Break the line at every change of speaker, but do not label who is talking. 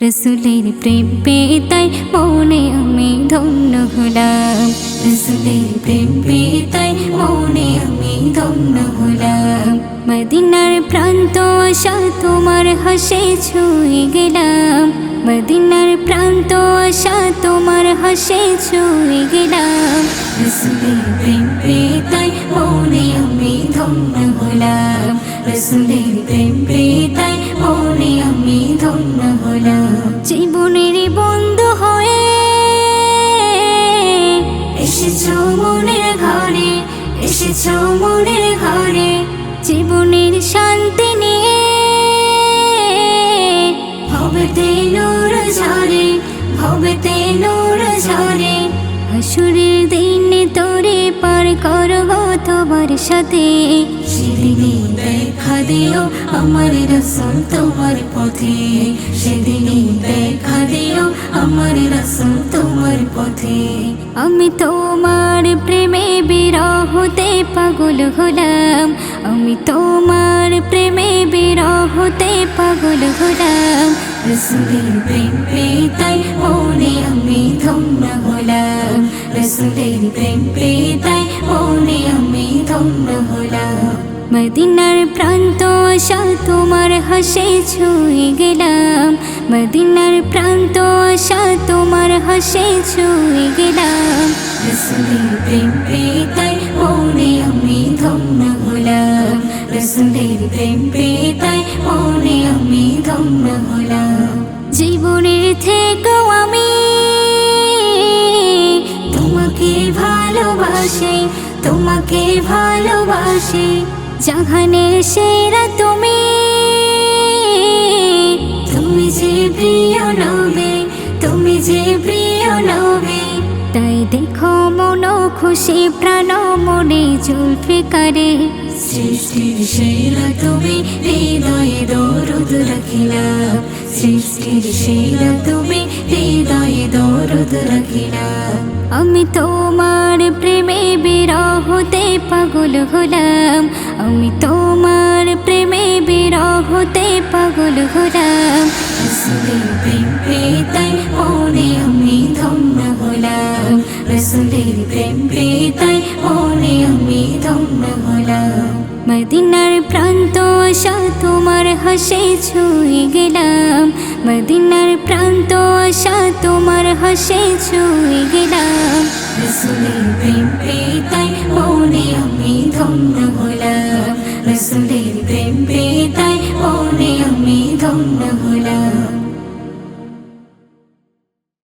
রসুলের প্রেম পেয়ে তাই মনে আমি ধন্য হলাম। রসুলের প্রেম পেয়ে তাই মনে আমি ধন্য হলাম। মদিনার প্রান্ত আশা তোমার হাসে ছুঁয়ে গেলাম। মদিনার প্রান্ত আশা তোমার হাসে ছুঁয়ে গেলাম। রসুলের প্রেম পেয়ে তাই মনে আমি ধন্য হলাম। রসুলের প্রেম জীবনের বন্ধু হয়ে এসেছ মনের ঘরে, এসেছ মনের ঘরে। জীবনের শান্তি নিয়ে ভবেতে নূর ঝরে ভবেতে নূর ঝরে হাসুরের দিনে সাথে সেদিনে দেখা দিও আমার রসুল তোমার পথে। সেদিনে দেখা দিও আমার রসুল তোমার পথে। আমি তোমার প্রেমে বিরহতে পাগল হলাম। আমি তোমার প্রেমে বিরহতে পাগল হলাম। রসুলের প্রেম পেয়ে তাই মনে আমি ধন্য হলাম রসুলের প্রেম পেয়ে তাই মনে আমি ধন্য হলাম মদিনার প্রান্ত আশা তোমার হাসে ছুঁয়ে গেলাম মদিনার প্রান্ত আশা তোমার হাসে ছুঁয়ে গেলাম রসুলের প্রেম পেয়ে তাই মনে আমি ধন্য হলাম রসুলের প্রেম পেয়ে তাই মনে ভালোবাসি, তোমাকে ভালোবাসি জাহানের সেরা তুমি। তুমি যে প্রিয় নবে, তুমি যে প্রিয় নবে। তাই দেখো মন খুশি, প্রাণ মনে জুলফে করে সৃষ্টির সেরা তুমি, হৃদয়ে দরদ রাখিলাম সৃষ্টির সেরা তুমি, হৃদয়ে দরদ রাখিলাম আমি বিরহতে পাগল হলাম, আমি তোমার প্রেমে বিরহতে পাগল হলাম। প্রেম পেয়ে তাই মনে আমি ধন্য হলাম। রসুলের প্রেম মনে আমি ধন্য হলাম। মদিনার প্রান্ত আশা তোমার হাসে ছুঁয়ে গেলাম। মদিনার প্রান্ত আশা তোমার হাসে ছুঁয়ে গেলাম। রসুলের প্রেম হলাম